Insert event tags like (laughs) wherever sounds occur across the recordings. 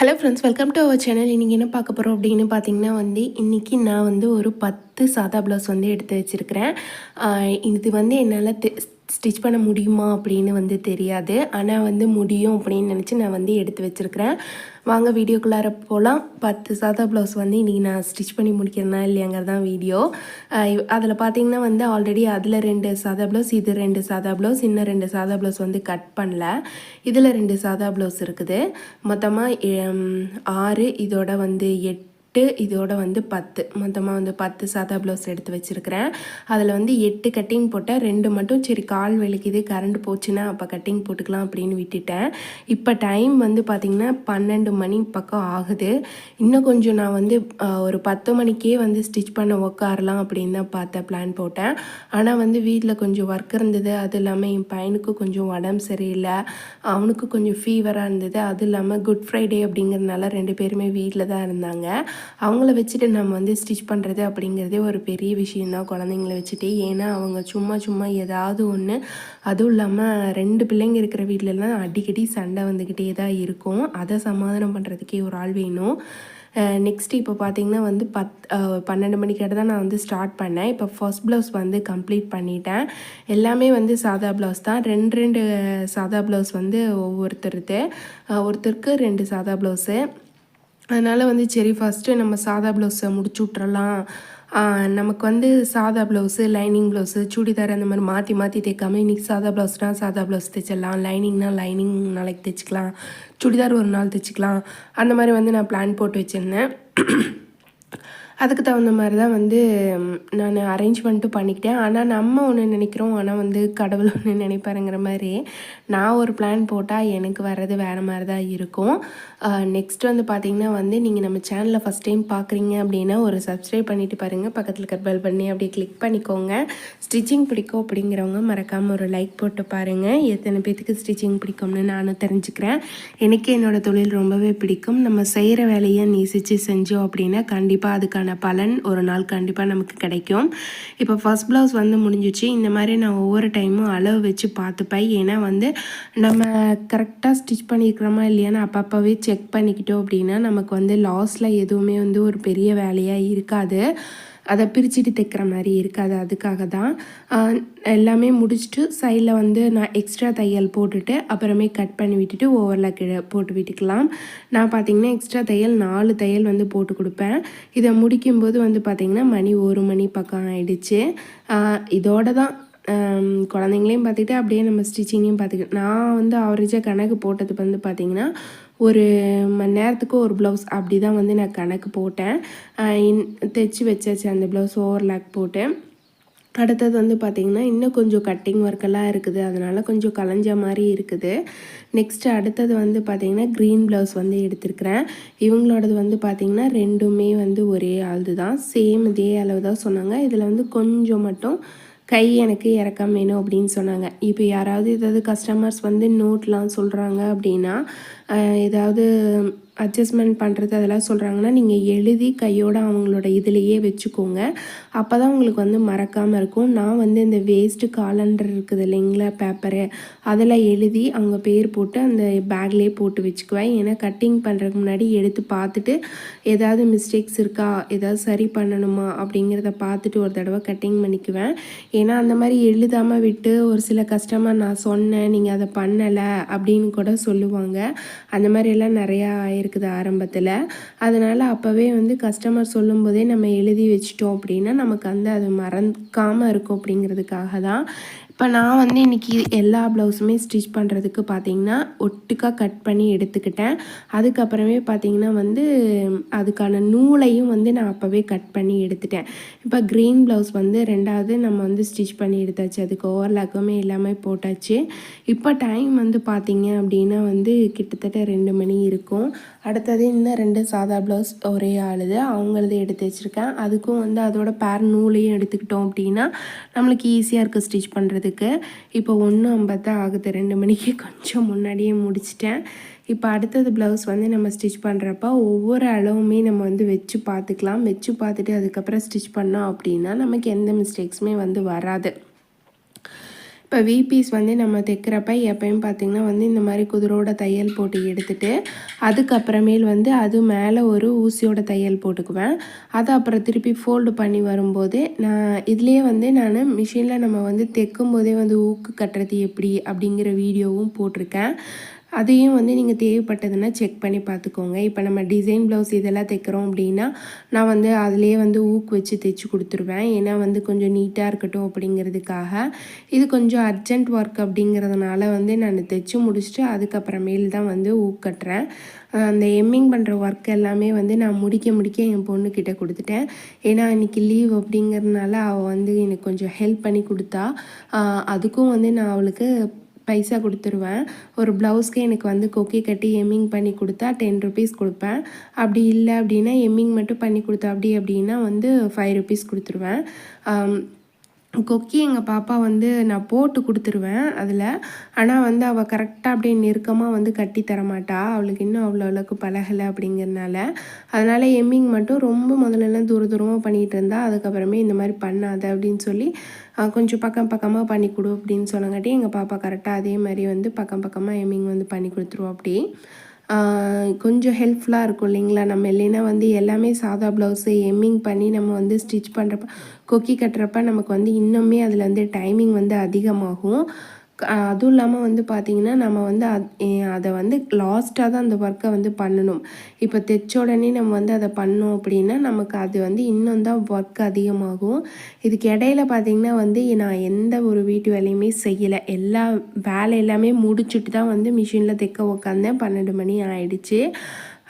Hello friends welcome to our channel இன்றைக்கி என்ன பார்க்க போகிறோம் அப்படின்னு பார்த்தீங்கன்னா வந்து இன்றைக்கி நான் வந்து ஒரு பத்து சாதா ப்ளவுஸ் வந்து எடுத்து வச்சுருக்கிறேன். இது வந்து என்னால் ஸ்டிச் பண்ண முடியுமா அப்படின்னு வந்து தெரியாது. ஆனால் வந்து முடியும் அப்படின்னு நினச்சி நான் வந்து எடுத்து வச்சுருக்கிறேன். வாங்க வீடியோக்குள்ளார போகலாம் பத்து சாதா ப்ளவுஸ் வந்து இன்றைக்கி நான் ஸ்டிச் பண்ணி முடிக்கிறேனா இல்லையாங்கிறது தான் வீடியோ அதில் பார்த்தீங்கன்னா வந்து ஆல்ரெடி அதில் ரெண்டு சாதா ப்ளவுஸ் இது ரெண்டு சாதா ப்ளவுஸ் இன்னும் ரெண்டு சாதா ப்ளவுஸ் வந்து கட் பண்ணல. இதில் ரெண்டு சாதா ப்ளவுஸ் இருக்குது. மொத்தமாக ஆறு இதோட வந்து எட்டு எட்டு இதோட வந்து பத்து. மொத்தமாக வந்து பத்து சாதா ப்ளவுஸ் எடுத்து வச்சுருக்கிறேன். அதில் வந்து எட்டு கட்டிங் போட்டேன் ரெண்டு மட்டும் சரி கால் வலிக்குது கரண்ட் போச்சுன்னா அப்போ கட்டிங் போட்டுக்கலாம் அப்படின்னு விட்டுட்டேன். இப்போ டைம் வந்து பார்த்திங்கன்னா பன்னெண்டு மணி பக்கம் ஆகுது. இன்னும் கொஞ்சம் நான் வந்து ஒரு பத்து மணிக்கே வந்து ஸ்டிச் பண்ண உக்காரலாம் அப்படின்னு தான் பார்த்தேன் பிளான் போட்டேன். ஆனால் வந்து வீட்டில் கொஞ்சம் ஒர்க் இருந்தது. அது இல்லாமல் என் பையனுக்கு கொஞ்சம் உடம்பு சரியில்லை. அவனுக்கு கொஞ்சம் ஃபீவராக இருந்தது. அது இல்லாமல் குட் ஃப்ரைடே அப்படிங்கிறதுனால ரெண்டு பேருமே வீட்டில் தான் இருந்தாங்க. அவங்கள வச்சுட்டு நம்ம வந்து ஸ்டிச் பண்ணுறது அப்படிங்கிறதே ஒரு பெரிய விஷயந்தான் குழந்தைங்கள வச்சுட்டு. ஏன்னா அவங்க சும்மா சும்மா ஏதாவது ஒன்று அதுவும் இல்லாமல் ரெண்டு பிள்ளைங்க இருக்கிற வீட்டிலலாம் அடிக்கடி சண்டை வந்துக்கிட்டே தான் இருக்கும். அதை சமாதானம் பண்ணுறதுக்கே ஒரு ஆள் வேணும். நெக்ஸ்ட் இப்போ பார்த்தீங்கன்னா வந்து பத் பன்னெண்டு மணிக்கிட்ட தான் நான் வந்து ஸ்டார்ட் பண்ணேன். இப்போ ஃபர்ஸ்ட் ப்ளவுஸ் வந்து கம்ப்ளீட் பண்ணிட்டேன். எல்லாமே வந்து சாதா ப்ளவுஸ் தான். ரெண்டு ரெண்டு சாதா ப்ளவுஸ் வந்து ஒவ்வொருத்தருது. ஒருத்தருக்கு ரெண்டு சாதா ப்ளவுஸு அதனால் வந்து சரி ஃபஸ்ட்டு நம்ம சாதா ப்ளவுஸை முடிச்சு விட்றலாம் நமக்கு வந்து சாதா ப்ளவுஸு லைனிங் ப்ளவுஸு சுடிதார் அந்த மாதிரி மாற்றி மாற்றி தைக்காமல் இன்றைக்கி சாதா ப்ளவுஸ்னால் சாதா ப்ளவுஸ் தைச்சிடலாம். லைனிங்னால் லைனிங் நாளைக்கு தைச்சிக்கலாம். சுடிதார் ஒரு நாள் தைச்சிக்கலாம். அந்த மாதிரி வந்து நான் பிளான் போட்டு வச்சுருந்தேன். அதுக்கு தகுந்த மாதிரி தான் வந்து நான் அரேஞ்ச்மெண்ட்டும் பண்ணிக்கிட்டேன். ஆனால் நம்ம ஒன்று நினைக்கிறோம். ஆனால் வந்து கடவுள் (laughs) ஒன்று நினைப்பாருங்கிற மாதிரி நான் ஒரு பிளான் போட்டால் எனக்கு வர்றது வேறு மாதிரி தான் இருக்கும் நெக்ஸ்ட் வந்து பார்த்திங்கன்னா வந்து நீங்கள் நம்ம சேனலில் ஃபஸ்ட் டைம் பார்க்குறீங்க அப்படின்னா ஒரு சப்ஸ்கிரைப் பண்ணிவிட்டு பாருங்கள் பக்கத்தில் இருக்க பெல் பண்ணி அப்படியே கிளிக் பண்ணிக்கோங்க. ஸ்டிச்சிங் பிடிக்கும் அப்படிங்கிறவங்க மறக்காமல் ஒரு லைக் போட்டு பாருங்கள் எத்தனை பேத்துக்கு ஸ்டிச்சிங் பிடிக்கும்னு நானும் தெரிஞ்சுக்கிறேன். எனக்கு என்னோடய தொழில் ரொம்பவே பிடிக்கும். நம்ம செய்கிற வேலையை நேசித்து செஞ்சோம் அப்படின்னா கண்டிப்பாக அதுக்கான அதுக்கான பலன் ஒரு நாள் கண்டிப்பாக நமக்கு கிடைக்கும். இப்போ ஃபஸ்ட் ப்ளவுஸ் வந்து முடிஞ்சிச்சு. இந்த மாதிரி நான் ஒவ்வொரு டைமும் அளவு வச்சு பார்த்துப்பேன். ஏன்னா வந்து நம்ம கரெக்டாக ஸ்டிச் பண்ணியிருக்கிறோமா இல்லையான்னு அப்பப்போவே செக் பண்ணிக்கிட்டோம் அப்படின்னா நமக்கு வந்து லாஸில் எதுவுமே வந்து ஒரு பெரிய வேலையாக இருக்காது. அதை பிரிச்சுட்டு தைக்கிற மாதிரி இருக்காது. அதுக்காக தான் எல்லாமே முடிச்சுட்டு சைடில் வந்து நான் எக்ஸ்ட்ரா தையல் போட்டுட்டு அப்புறமே கட் பண்ணி விட்டுட்டு ஓவரில் கீழே போட்டு விட்டுக்கலாம். நான் பார்த்திங்கன்னா எக்ஸ்ட்ரா தையல் நாலு தையல் வந்து போட்டு கொடுப்பேன். இதை முடிக்கும்போது வந்து பார்த்திங்கன்னா மணி ஒரு மணி பக்கம் ஆகிடுச்சு இதோட தான் குழந்தைங்களையும் பார்த்துக்கிட்டு அப்படியே நம்ம ஸ்டிச்சிங்கையும் பார்த்துக்கிட்டு நான் வந்து ஆவரேஜாக கணக்கு போட்டது வந்து பார்த்திங்கன்னா ஒரு மணி நேரத்துக்கு ஒரு ப்ளவுஸ் அப்படி தான் வந்து நான் கணக்கு போட்டேன். தைச்சி வச்சாச்சு அந்த ப்ளவுஸ் ஓவர்லாக் போட்டேன் அடுத்தது வந்து பார்த்திங்கன்னா இன்னும் கொஞ்சம் கட்டிங் ஒர்க்கெல்லாம் இருக்குது. அதனால் கொஞ்சம் கலைஞ்ச மாதிரி இருக்குது. நெக்ஸ்ட்டு அடுத்தது வந்து பார்த்திங்கன்னா க்ரீன் ப்ளவுஸ் வந்து எடுத்திருக்கிறேன். இவங்களோடது வந்து பார்த்திங்கன்னா ரெண்டுமே வந்து ஒரே ஆளுது தான் சேம் இதே அளவு தான் சொன்னாங்க. இதில் வந்து கொஞ்சம் மட்டும் கை எனக்கு இறக்கம் வேணும் அப்படின்னு சொன்னாங்க. இப்போ யாராவது ஏதாவது கஸ்டமர்ஸ் வந்து நோட்லாம் சொல்கிறாங்க அப்படின்னா ஏதாவது அட்ஜஸ்ட்மெண்ட் பண்ணுறது அதெல்லாம் சொல்கிறாங்கன்னா நீங்கள் எழுதி கையோடு அவங்களோட இதுலேயே வச்சுக்கோங்க. அப்போ தான் உங்களுக்கு வந்து மறக்காமல் இருக்கும். நான் வந்து இந்த வேஸ்ட்டு காலண்டர் இருக்குது இல்லைங்களா பேப்பரு அதில் எழுதி அவங்க பேர் போட்டு அந்த பேக்லேயே போட்டு வச்சுக்குவேன். ஏன்னா கட்டிங் பண்ணுறதுக்கு முன்னாடி எடுத்து பார்த்துட்டு ஏதாவது மிஸ்டேக்ஸ் இருக்கா ஏதாவது சரி பண்ணணுமா அப்படிங்கிறத பார்த்துட்டு ஒரு தடவை கட்டிங் பண்ணிக்குவேன். ஏன்னா அந்த மாதிரி எழுதாமல் விட்டு ஒரு சில கஸ்டமர் நான் சொன்னேன் நீங்கள் அதை பண்ணலை அப்படின்னு கூட சொல்லுவாங்க. அந்த மாதிரியெல்லாம் நிறையா ஆயிருக்கு இருக்குது ஆரம்பத்தில். அதனால் அப்போவே வந்து கஸ்டமர் சொல்லும்போதே நம்ம எழுதி வச்சிட்டோம் அப்படின்னா நமக்கு வந்து அது மறக்காமல் இருக்கும் அப்படிங்கிறதுக்காக தான். இப்போ நான் வந்து இன்றைக்கி எல்லா ப்ளவுஸுமே ஸ்டிச் பண்ணுறதுக்கு பார்த்திங்கன்னா ஒட்டுக்காக கட் பண்ணி எடுத்துக்கிட்டேன். அதுக்கப்புறமே பார்த்திங்கன்னா வந்து அதுக்கான நூலையும் வந்து நான் அப்போவே கட் பண்ணி எடுத்துட்டேன். இப்போ க்ரீன் ப்ளவுஸ் வந்து ரெண்டாவது நம்ம வந்து ஸ்டிச் பண்ணி எடுத்தாச்சு. அதுக்கு ஓவர்லாக்குமே எல்லாமே போட்டாச்சு. இப்போ டைம் வந்து பார்த்திங்க அப்படின்னா வந்து கிட்டத்தட்ட ரெண்டு மணி இருக்கும். அடுத்தது இன்னும் ரெண்டு சாதா ப்ளவுஸ் ஒரே ஆளுது. அவங்களது எடுத்து வச்சுருக்கேன். அதுக்கும் வந்து அதோட பேர் நூலையும் எடுத்துக்கிட்டோம் அப்படின்னா நம்மளுக்கு ஈஸியாக இருக்குது ஸ்டிச் பண்ணுறதுக்கு இப்போ ஒன்று ஐம்பது ஆகுது. ரெண்டு மணிக்கு கொஞ்சம் முன்னாடியே முடிச்சிட்டேன். இப்போ அடுத்தது ப்ளவுஸ் வந்து நம்ம ஸ்டிச் பண்ணுறப்ப ஒவ்வொரு அளவுமே நம்ம வந்து வச்சு பார்த்துக்கலாம். வச்சு பார்த்துட்டு அதுக்கப்புறம் ஸ்டிச் பண்ணோம் அப்படின்னா நமக்கு எந்த மிஸ்டேக்ஸுமே வந்து வராது. இப்போ விபீஸ் வந்து நம்ம தைக்கிறப்ப எப்பயும் பார்த்திங்கன்னா வந்து இந்த மாதிரி குதிரோட தையல் போட்டு எடுத்துகிட்டு அதுக்கப்புறமேல் வந்து அது மேலே ஒரு ஊசியோட தையல் போட்டுக்குவேன். அதை அப்புறம் திருப்பி ஃபோல்டு பண்ணி வரும்போது நான் இதுலேயே வந்து நான் மிஷினில் நம்ம வந்து தைக்கும் போதே வந்து ஊக்கு கட்டுறது எப்படி அப்படிங்கிற வீடியோவும் போட்டிருக்கேன். அதையும் வந்து நீங்கள் தேவைப்பட்டதுன்னா செக் பண்ணி பார்த்துக்கோங்க. இப்போ நம்ம டிசைன் ப்ளவுஸ் இதெல்லாம் தைக்கிறோம் அப்படின்னா நான் வந்து அதிலே வந்து ஊக்கு வச்சு தைச்சி கொடுத்துருவேன். ஏன்னா வந்து கொஞ்சம் நீட்டாக இருக்கட்டும் அப்படிங்கிறதுக்காக. இது கொஞ்சம் அர்ஜென்ட் ஒர்க் அப்படிங்கிறதுனால வந்து நான் தைச்சி முடிச்சுட்டு அதுக்கப்புறமேல் தான் வந்து ஊக்கு கட்டுறேன். அந்த எம்மிங் பண்ணுற ஒர்க் எல்லாமே வந்து நான் முடிக்க முடிக்க என் பொண்ணுக்கிட்ட கொடுத்துட்டேன். ஏன்னா இன்றைக்கி லீவ் அப்படிங்கிறதுனால அவள் வந்து எனக்கு கொஞ்சம் ஹெல்ப் பண்ணி கொடுத்தா அதுக்கும் வந்து நான் அவளுக்கு பைசா கொடுத்துருவேன். ஒரு ப்ளவுஸ்க்கு எனக்கு வந்து கொக்கி கட்டி எம்மிங் பண்ணி கொடுத்தா டென் ருபீஸ் கொடுப்பேன். அப்படி இல்லை அப்படின்னா எம்மிங் மட்டும் பண்ணி கொடுத்தா அப்படி அப்படின்னா வந்து ஃபைவ் ருபீஸ் கொடுத்துருவேன். கொக்கி எங்கள் பாப்பா வந்து நான் போட்டு கொடுத்துருவேன் அதில். ஆனால் வந்து அவள் கரெக்டாக அப்படியே நெருக்கமாக வந்து கட்டி தரமாட்டா அவளுக்கு இன்னும் அவ்வளோ அளவுக்கு பழகலை அப்படிங்கிறனால. அதனால் எம்மிங் மட்டும் ரொம்ப முதல்லலாம் தூர தூரமாக பண்ணிகிட்டு இருந்தா அதுக்கப்புறமே இந்த மாதிரி பண்ணாத அப்படின்னு சொல்லி கொஞ்சம் பக்கம் பக்கமாக பண்ணி கொடு அப்படின்னு சொன்னங்காட்டி எங்கள் பாப்பா கரெக்டாக அதே மாதிரி வந்து பக்கம் பக்கமாக எம்மிங் வந்து பண்ணி கொடுத்துருவோம் அப்படி. கொஞ்சம் ஹெல்ப்ஃபுல்லாக இருக்கும் இல்லைங்களா? நம்ம இல்லைன்னா வந்து எல்லாமே சாதா ப்ளவுஸு எம்மிங் பண்ணி நம்ம வந்து ஸ்டிச் பண்ணுறப்ப கொக்கி கட்டுறப்ப நமக்கு வந்து இன்னுமே அதில் வந்து டைமிங் வந்து அதிகமாகும். அதுவும் இல்லாமல் வந்து பார்த்திங்கன்னா நம்ம வந்து அதை வந்து லாஸ்ட்டாக தான் அந்த ஒர்க்கை வந்து பண்ணணும். இப்போ தைச்ச உடனே நம்ம வந்து அதை பண்ணோம் அப்படின்னா நமக்கு அது வந்து இன்னும் தான் ஒர்க் அதிகமாகும். இதுக்கு இடையில பார்த்திங்கன்னா வந்து நான் எந்த ஒரு வீட்டு வேலையுமே செய்யலை. எல்லா வேலை எல்லாமே முடிச்சுட்டு தான் வந்து மிஷினில் தைக்க உக்காந்தேன். பன்னெண்டு மணி ஆயிடுச்சு.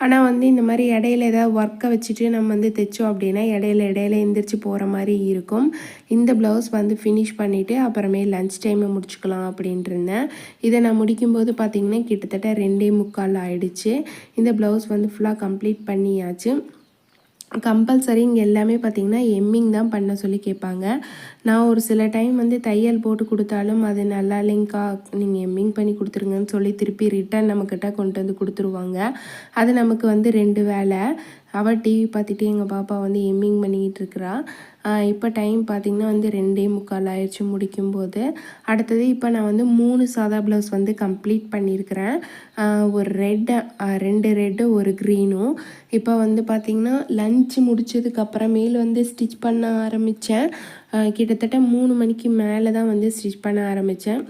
ஆனால் வந்து இந்த மாதிரி இடையில ஏதாவது ஒர்க்கை வச்சுட்டு நம்ம வந்து தைச்சோம் அப்படின்னா இடையில இடையில எந்திரிச்சு போகிற மாதிரி இருக்கும். இந்த ப்ளவுஸ் வந்து ஃபினிஷ் பண்ணிவிட்டு அப்புறமே லன்ச் டைமை முடிச்சுக்கலாம் அப்படின்ட்டு இருந்தேன். இதை நான் முடிக்கும்போது பார்த்திங்கன்னா கிட்டத்தட்ட ரெண்டே முக்கால் ஆயிடுச்சு. இந்த ப்ளவுஸ் வந்து ஃபுல்லாக கம்ப்ளீட் பண்ணியாச்சு. கம்பல்சரி இங்கே எல்லாமே பார்த்திங்கன்னா எம்மிங் தான் பண்ண சொல்லி கேட்பாங்க நான் ஒரு சில டைம் வந்து தையல் போட்டு கொடுத்தாலும் அது நல்லா இல்லைங்க்கா நீங்கள் எம்மிங் பண்ணி கொடுத்துருங்கன்னு சொல்லி திருப்பி ரிட்டன் நம்மக்கிட்ட கொண்டு வந்து கொடுத்துருவாங்க. அது நமக்கு வந்து ரெண்டு வேலை. அவள் டிவி பார்த்துட்டு எங்கள் பாப்பா வந்து எம்மிங் பண்ணிக்கிட்டு இருக்கிறா இப்போ டைம் பார்த்திங்கன்னா வந்து ரெண்டே முக்கால் ஆயிடுச்சு முடிக்கும்போது. அடுத்தது இப்போ நான் வந்து மூணு சாதா ப்ளவுஸ் வந்து கம்ப்ளீட் பண்ணியிருக்கிறேன். ஒரு ரெட்டு ரெண்டு ரெட்டு ஒரு க்ரீனும் இப்போ வந்து பார்த்திங்கன்னா லஞ்ச் முடித்ததுக்கப்புறமேல் வந்து ஸ்டிச் பண்ண ஆரம்பித்தேன் கிட்டத்தட்ட மூணு மணிக்கு மேலே தான் வந்து ஸ்டிச் பண்ண ஆரம்பித்தேன்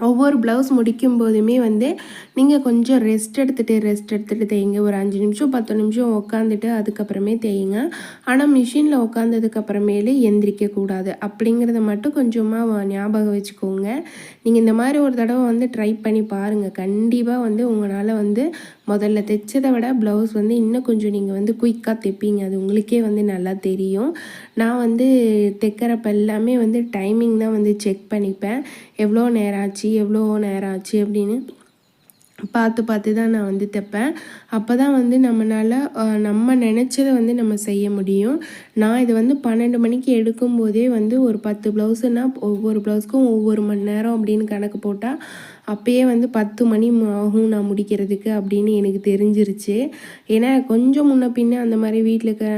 ஒவ்வொரு ப்ளவுஸ் முடிக்கும் போதுமே வந்து நீங்கள் கொஞ்சம் ரெஸ்ட் எடுத்துகிட்டு ரெஸ்ட் எடுத்துகிட்டு தேய்ங்க. ஒரு அஞ்சு நிமிஷம் பத்து நிமிஷம் உட்காந்துட்டு அதுக்கப்புறமே தேய்ங்க. ஆனால் மிஷினில் உட்காந்ததுக்கப்புறமேலே எந்திரிக்கக்கூடாது அப்படிங்கிறத மட்டும் கொஞ்சமாக ஞாபகம் வச்சுக்கோங்க. நீங்கள் இந்த மாதிரி ஒரு தடவை வந்து ட்ரை பண்ணி பாருங்கள் கண்டிப்பாக வந்து உங்களால் வந்து முதல்ல தைச்சதை விட ப்ளவுஸ் வந்து இன்னும் கொஞ்சம் நீங்கள் வந்து குயிக்காக தைப்பீங்க. அது உங்களுக்கே வந்து நல்லா தெரியும். நான் வந்து தைக்கிறப்ப எல்லாமே வந்து டைமிங் தான் வந்து செக் பண்ணிப்பேன். எவ்வளோ நேரம் ஆச்சு எவ்வளோ நேரம் ஆச்சு அப்படின்னு பார்த்து பார்த்து தான் நான் வந்து தைப்பேன். அப்போ தான் வந்து நம்மளால் நம்ம நினச்சதை வந்து நம்ம செய்ய முடியும். நான் இது வந்து பன்னெண்டு மணிக்கு எடுக்கும்போதே வந்து ஒரு பத்து ப்ளவுஸுன்னா ஒவ்வொரு ப்ளவுஸ்க்கும் ஒவ்வொரு மணி நேரம் அப்படின்னு கணக்கு போட்டால் அப்போயே வந்து பத்து மணி ஆகும் நான் முடிக்கிறதுக்கு அப்படின்னு எனக்கு தெரிஞ்சிருச்சு. ஏன்னா கொஞ்சம் முன்ன பின்ன அந்த மாதிரி வீட்டில் இருக்க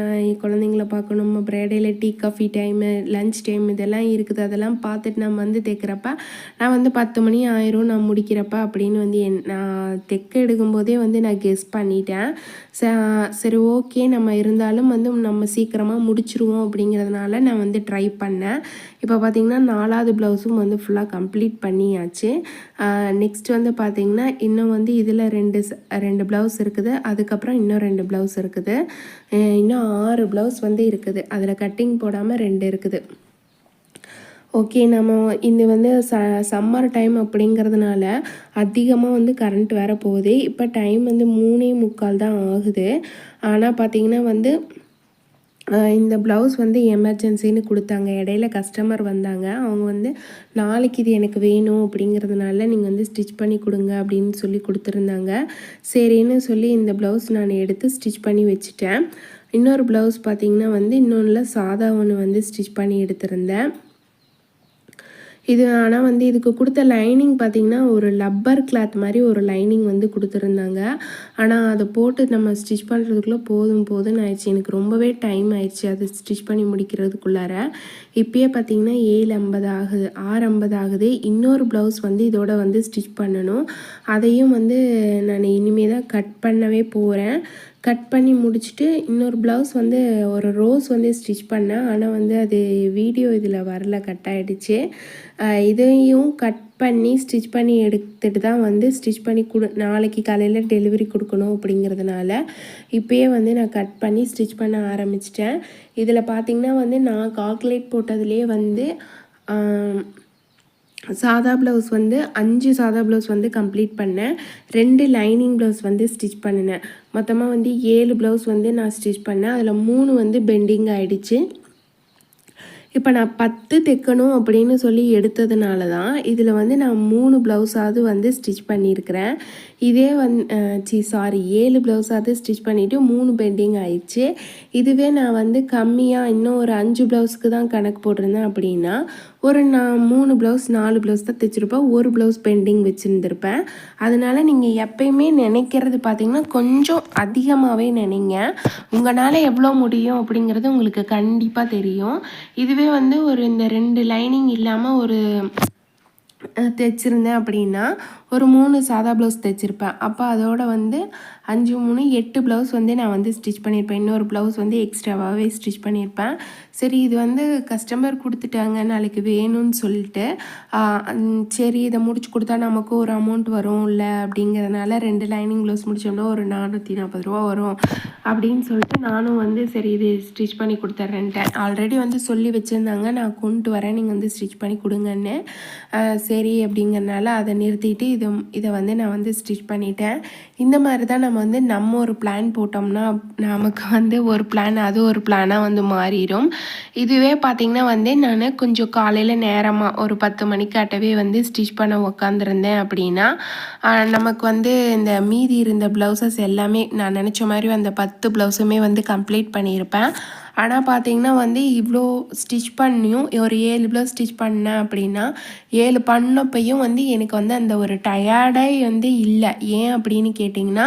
குழந்தைங்கள பார்க்கணும் அப்புறம் இடையில tea coffee time lunch time இதெல்லாம் இருக்குது. அதெல்லாம் பார்த்துட்டு நம்ம வந்து தைக்கிறப்ப நான் வந்து பத்து மணி ஆயிரும் நான் முடிக்கிறப்ப அப்படின்னு வந்து என் நான் தைக்க எடுக்கும்போதே வந்து நான் கெஸ் பண்ணிட்டேன். சரி ஓகே நம்ம இருந்தாலும் வந்து நம்ம சீக்கிரமாக முடிச்சிருவோம் அப்படிங்கிறதுனால நான் வந்து ட்ரை பண்ணேன். இப்போ பார்த்திங்கன்னா நாலாவது ப்ளவுஸும் வந்து ஃபுல்லாக கம்ப்ளீட் பண்ணியாச்சு. நெக்ஸ்ட் வந்து பார்த்திங்கன்னா இன்னும் வந்து இதில் ரெண்டு ரெண்டு ப்ளவுஸ் இருக்குது. அதுக்கப்புறம் இன்னும் ரெண்டு ப்ளவுஸ் இருக்குது. இன்னும் ஆறு ப்ளவுஸ் வந்து இருக்குது. அதில் கட்டிங் போடாமல் ரெண்டு இருக்குது. ஓகே நம்ம இது வந்து ச சம்மர் டைம் அப்படிங்கிறதுனால அதிகமாக வந்து கரண்ட் வேறு போகுது. இப்போ டைம் வந்து மூணே முக்கால் தான் ஆகுது. ஆனால் பார்த்திங்கன்னா வந்து இந்த ப்ளவுஸ் வந்து எமர்ஜென்சின்னு கொடுத்தாங்க. இடையில கஸ்டமர் வந்தாங்க. அவங்க வந்து நாளைக்கு இது எனக்கு வேணும் அப்படிங்கிறதுனால நீங்கள் வந்து ஸ்டிச் பண்ணி கொடுங்க அப்படின்னு சொல்லி கொடுத்துருந்தாங்க. சரின்னு சொல்லி இந்த ப்ளவுஸ் நான் எடுத்து ஸ்டிச் பண்ணி வச்சுட்டேன். இன்னொரு ப்ளவுஸ் பார்த்திங்கன்னா வந்து இன்னொன்றில் சாதா ஒன்று வந்து ஸ்டிச் பண்ணி எடுத்திருந்தேன். இது ஆனால் வந்து இதுக்கு கொடுத்த லைனிங் பார்த்திங்கன்னா ஒரு லப்பர் கிளாத் மாதிரி ஒரு லைனிங் வந்து கொடுத்துருந்தாங்க. ஆனால் அதை போட்டு நம்ம ஸ்டிச் பண்ணுறதுக்குள்ளே போதும் போதும்னு ஆயிடுச்சு. எனக்கு ரொம்பவே டைம் ஆயிடுச்சு அது ஸ்டிச் பண்ணி முடிக்கிறதுக்குள்ளார. இப்போயே பார்த்தீங்கன்னா ஏழு ஐம்பது ஆகுது ஆறு ஐம்பது ஆகுது. இன்னொரு ப்ளவுஸ் வந்து இதோட வந்து ஸ்டிச் பண்ணணும். அதையும் வந்து நான் இனிமேல் தான் கட் பண்ணவே போகிறேன் கட் பண்ணி முடிச்சுட்டு இன்னொரு ப்ளவுஸ் வந்து ஒரு ரோஸ் வந்து ஸ்டிச் பண்ணேன். ஆனால் வந்து அது வீடியோ இதில் வரல கட் ஆகிடுச்சு இதையும் கட் பண்ணி ஸ்டிச் பண்ணி எடுத்துகிட்டு தான் வந்து ஸ்டிச் பண்ணி கொடு நாளைக்கு காலையில் டெலிவரி கொடுக்கணும் அப்படிங்கிறதுனால இப்போயே வந்து நான் கட் பண்ணி ஸ்டிச் பண்ண ஆரம்பிச்சிட்டேன். இதில் பார்த்திங்கன்னா வந்து நான் கால்குலேட் போட்டதுலேயே வந்து சாதா ப்ளவுஸ் வந்து அஞ்சு சாதா ப்ளவுஸ் வந்து கம்ப்ளீட் பண்ணேன். ரெண்டு லைனிங் ப்ளவுஸ் வந்து ஸ்டிச் பண்ணினேன். மொத்தமாக வந்து ஏழு ப்ளவுஸ் வந்து நான் ஸ்டிச் பண்ணேன். அதில் மூணு வந்து பெண்டிங் ஆகிடுச்சு இப்போ நான் பத்து தைக்கணும் அப்படின்னு சொல்லி எடுத்ததுனால தான் இதில் வந்து நான் மூணு ப்ளவுஸாவது வந்து ஸ்டிச் பண்ணியிருக்கிறேன். இதே வந் சி சாரி ஏழு ப்ளவுஸாவது ஸ்டிச் பண்ணிவிட்டு மூணு பெண்டிங் ஆயிடுச்சு. இதுவே நான் வந்து கம்மியாக இன்னும் ஒரு அஞ்சு ப்ளவுஸ்க்கு தான் கணக்கு போட்டிருந்தேன் அப்படின்னா ஒரு நான் மூணு ப்ளவுஸ் நாலு ப்ளவுஸ் தான் தைச்சிருப்பேன். ஒரு ப்ளவுஸ் பெண்டிங் வச்சுருந்துருப்பேன். அதனால் நீங்கள் எப்பயுமே நினைக்கிறது பார்த்தீங்கன்னா கொஞ்சம் அதிகமாகவே நினைங்க. உங்களால் எவ்வளோ முடியும் அப்படிங்கிறது உங்களுக்கு கண்டிப்பாக தெரியும். இதுவே வந்து ஒரு இந்த ரெண்டு லைனிங் இல்லாமல் ஒரு தைச்சிருந்தேன் அப்படின்னா ஒரு மூணு சாதா ப்ளவுஸ் தைச்சிருப்பேன் அப்போ அதோட வந்து அஞ்சு மூணு எட்டு ப்ளவுஸ் வந்து நான் வந்து ஸ்டிச் பண்ணியிருப்பேன். இன்னொரு ப்ளவுஸ் வந்து எக்ஸ்ட்ராவாகவே ஸ்டிச் பண்ணியிருப்பேன். சரி இது வந்து கஸ்டமர் கொடுத்துட்டாங்க நாளைக்கு வேணும்னு சொல்லிட்டு சரி இதை முடிச்சு கொடுத்தா நமக்கு ஒரு அமௌண்ட் வரும் இல்லை அப்படிங்கிறதுனால ரெண்டு லைனிங் ப்ளவுஸ் முடித்தோம்னா ஒரு நானூற்றி நாற்பது ரூபா வரும் அப்படின்னு சொல்லிட்டு நானும் வந்து சரி இது ஸ்டிச் பண்ணி கொடுத்துட்றேன்ட்டேன் ஆல்ரெடி வந்து சொல்லி வச்சுருந்தாங்க நான் கொண்டு வரேன் நீங்கள் வந்து ஸ்டிச் பண்ணி கொடுங்கன்னு. சரி அப்படிங்கிறனால அதை நிறுத்திட்டு இது இதை வந்து நான் வந்து ஸ்டிச் பண்ணிட்டேன். இந்த மாதிரி தான் நம்ம வந்து நம்ம ஒரு பிளான் போட்டோம்னா நமக்கு வந்து ஒரு பிளான் அது ஒரு பிளானாக வந்து மாறிடும் இதுவே பார்த்திங்கன்னா வந்து நான் கொஞ்சம் காலையில் நேரமாக ஒரு பத்து மணிக்காட்டவே வந்து ஸ்டிச் பண்ண உக்காந்துருந்தேன் அப்படின்னா நமக்கு வந்து இந்த மீதி இருந்த ப்ளவுசஸ் எல்லாமே நான் நினச்ச மாதிரி அந்த பத்து ப்ளவுஸுமே வந்து கம்ப்ளீட் பண்ணியிருப்பேன் ஆனால் பார்த்தீங்கன்னா வந்து இவ்வளோ ஸ்டிச் பண்ணியும் ஒரு ஏழு ப்ளவுஸ் ஸ்டிச் பண்ணேன் அப்படின்னா ஏழு பண்ணப்பையும் வந்து எனக்கு வந்து அந்த ஒரு டயர்டே வந்து இல்லை. ஏன் அப்படின்னு கேட்டிங்கன்னா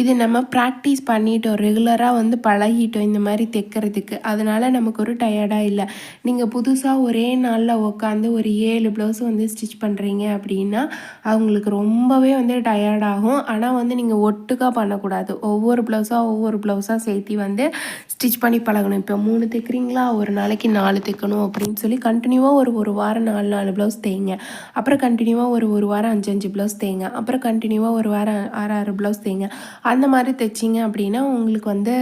இது நம்ம ப்ராக்டிஸ் பண்ணிட்டோம். ரெகுலராக வந்து பழகிட்டோம் இந்த மாதிரி தைக்கிறதுக்கு. அதனால் நமக்கு ஒரு டயர்டாக இல்லை. நீங்கள் புதுசாக ஒரே நாளில் உட்காந்து ஒரு ஏழு ப்ளவுஸ் வந்து ஸ்டிச் பண்ணுறீங்க அப்படின்னா அவங்களுக்கு ரொம்பவே வந்து டயர்டாகும் ஆனால் வந்து நீங்கள் ஒட்டுக்காக பண்ணக்கூடாது. ஒவ்வொரு ப்ளவுஸாக ஒவ்வொரு ப்ளவுஸாக சேர்த்தி வந்து ஸ்டிச் பண்ணி பழகணும். இப்போ மூணு தைக்கிறீங்களா? ஒரு நாளைக்கு நாலு தைக்கணும் அப்படின்னு சொல்லி கண்டினியூவாக ஒரு ஒரு வாரம் நாலு நாலு ப்ளவுஸ் தேங்க. அப்புறம் கண்டினியூவாக ஒரு ஒரு வாரம் அஞ்சு அஞ்சு ப்ளவுஸ் தேங்க. அப்புறம் கண்டினியூவாக ஒரு வாரம் ஆறு ஆறு ப்ளவுஸ் தேங்க. அந்த மாதிரி தைச்சிங்க அப்படின்னா உங்களுக்கு வந்து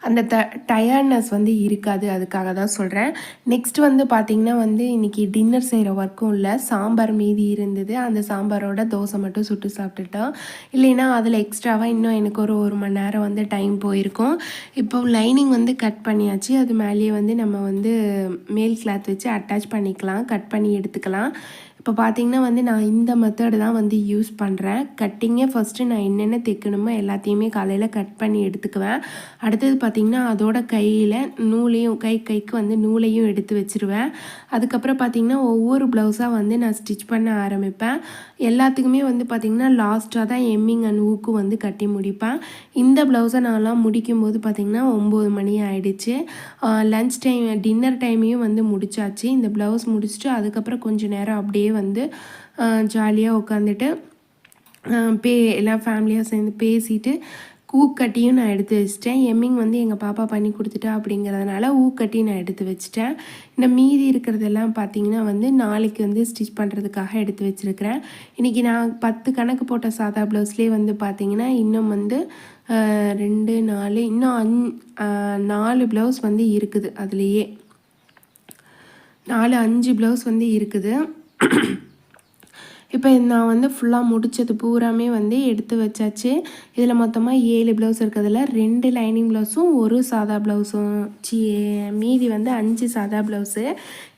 அந்த த டயர்ட்னஸ் வந்து இருக்காது. அதுக்காக தான் சொல்கிறேன் நெக்ஸ்ட் வந்து பார்த்திங்கன்னா வந்து இன்றைக்கி டின்னர் செய்கிற ஒர்க்கும் இல்லை. சாம்பார் மீதி இருந்தது. அந்த சாம்பாரோட தோசை மட்டும் சுட்டு சாப்பிட்டுட்டோம். இல்லைன்னா அதில் எக்ஸ்ட்ராவாக இன்னும் எனக்கு ஒரு ஒரு மணி நேரம் வந்து டைம் போயிருக்கும். இப்போ லைனிங் வந்து கட் பண்ணியாச்சு. அது மேலேயே வந்து நம்ம வந்து மேல் கிளாத் வச்சு அட்டாச் பண்ணிக்கலாம். கட் பண்ணி எடுத்துக்கலாம். இப்போ பார்த்தீங்கன்னா வந்து நான் இந்த மெத்தடு தான் வந்து யூஸ் பண்ணுறேன் கட்டிங்கே ஃபஸ்ட்டு நான் என்னென்ன தைக்கணுமோ எல்லாத்தையுமே காலையில் கட் பண்ணி எடுத்துக்குவேன். அடுத்தது பார்த்திங்கன்னா அதோட கையில் நூலையும் கை கைக்கு வந்து நூலையும் எடுத்து வச்சுருவேன். அதுக்கப்புறம் பார்த்திங்கன்னா ஒவ்வொரு ப்ளவுஸாக வந்து நான் ஸ்டிச் பண்ண ஆரம்பிப்பேன். எல்லாத்துக்குமே வந்து பார்த்திங்கன்னா லாஸ்ட்டாக தான் எம்மிங் அண்ட் ஊக்கு வந்து கட்டி முடிப்பேன். இந்த ப்ளவுஸை நான்லாம் முடிக்கும்போது பார்த்திங்கன்னா ஒம்பது மணி ஆகிடுச்சு லன்ச் டைம் டின்னர் டைமையும் வந்து முடிச்சாச்சு. இந்த ப்ளவுஸ் முடிச்சுட்டு அதுக்கப்புறம் கொஞ்சம் நேரம் அப்படியே வந்து ஜாலியாக உட்காந்துட்டு பே எல்லாம் ஃபேமிலியாக சேர்ந்து பேசிட்டு ஊக்கட்டியும் நான் எடுத்து வச்சிட்டேன். எம்மிங் வந்து எங்கள் பாப்பா பண்ணி கொடுத்துட்டா அப்படிங்கிறதுனால ஊக்கட்டி நான் எடுத்து வச்சிட்டேன். இந்த மீதி இருக்கிறதெல்லாம் பார்த்தீங்கன்னா வந்து நாளைக்கு வந்து ஸ்டிச் பண்ணுறதுக்காக எடுத்து வச்சுருக்கிறேன். இன்றைக்கி நான் பத்து கணக்கு போட்ட சாதா ப்ளவுஸ்லேயே வந்து பார்த்திங்கன்னா இன்னும் வந்து ரெண்டு நாலு இன்னும் அஞ் நாலு ப்ளவுஸ் வந்து இருக்குது அதுலேயே. நாலு அஞ்சு ப்ளவுஸ் வந்து இருக்குது. இப்போ நான் வந்து ஃபுல்லாக முடித்தது பூராமே வந்து எடுத்து வச்சாச்சு. இதில் மொத்தமாக ஏழு ப்ளவுஸ் இருக்கிறதுல ரெண்டு லைனிங் ப்ளவுஸும் ஒரு சாதா ப்ளவுஸும் சி மீதி வந்து அஞ்சு சாதா ப்ளவுஸு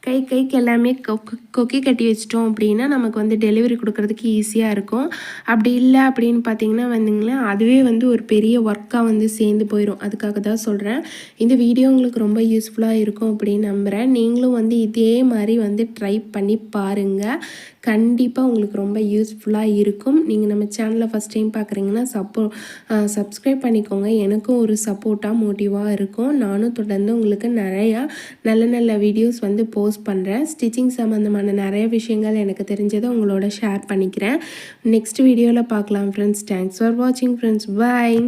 கை கைக்கு எல்லாமே கொக்கு கொக்கி கட்டி வச்சிட்டோம் அப்படின்னா நமக்கு வந்து டெலிவரி கொடுக்கறதுக்கு ஈஸியாக இருக்கும். அப்படி இல்லை அப்படின்னு பார்த்தீங்கன்னா வந்துங்களேன் அதுவே வந்து ஒரு பெரிய ஒர்க்காக வந்து சேர்ந்து போயிடும் அதுக்காக தான் சொல்கிறேன் இந்த வீடியோ உங்களுக்கு ரொம்ப யூஸ்ஃபுல்லாக இருக்கும் அப்படின்னு நம்புகிறேன் நீங்களும் வந்து இதே மாதிரி வந்து ட்ரை பண்ணி பாருங்கள் கண்டிப்பாக உங்களுக்கு ரொம்ப யூஸ்ஃபுல்லாக இருக்கும். நீங்கள் நம்ம சேனலில் ஃபஸ்ட் டைம் பார்க்குறீங்கன்னா சப்போ சப்ஸ்கிரைப் பண்ணிக்கோங்க. எனக்கும் ஒரு சப்போர்ட்டாக மோட்டிவாக இருக்கும். நானும் தொடர்ந்து உங்களுக்கு நிறையா நல்ல நல்ல வீடியோஸ் வந்து போ போஸ்ட் பண்ணுறேன் ஸ்டிச்சிங் சம்மந்தமான நிறைய விஷயங்கள் எனக்கு தெரிஞ்சதை உங்களோட ஷேர் பண்ணிக்கிறேன். நெக்ஸ்ட் வீடியோவில் பார்க்கலாம் ஃப்ரெண்ட்ஸ் தேங்க்ஸ் ஃபார் வாட்சிங் ஃப்ரெண்ட்ஸ் பாய்